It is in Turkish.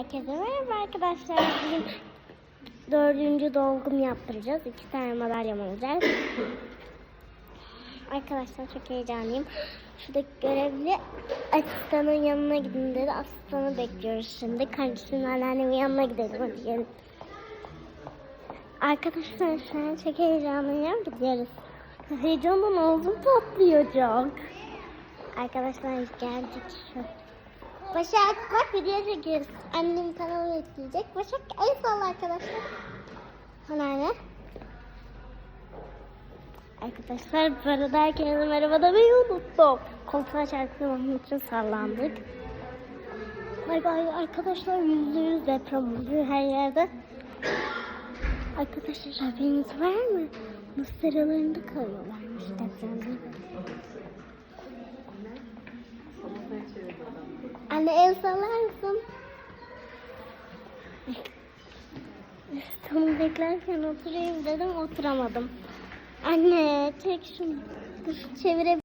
Herkese merhaba arkadaşlar. Bugün dördüncü dolgum yaptıracağız. İki tane madalyam olacak. Arkadaşlar çok heyecanlıyım. Şuradaki görevli asistanın yanına gidin dedi. Asistanı bekliyoruz şimdi. Kardeşimin anneannemin yanına gidelim. Hadi gelin. Arkadaşlar şu an çok heyecanlıyım. Gidiyoruz. Heyecandan ağzım patlayacak. Arkadaşlar geldik şu. Başak bak video çekiyoruz. Annem kanalı ekleyecek. Başak el salla arkadaşlar. Anneanne. Arkadaşlar bu arada herkese merhaba demeyi unuttum. Koltuğa çarptığım için sallandık. Bay bay arkadaşlar yüzde yüz deprem oluyor her yerde. Arkadaşlar haberiniz var mı? Mısırlarında kalıyorlarmış depremde. Anne el mısın? Tam beklerken oturayım dedim oturamadım. Anne çek şunu. Çevire.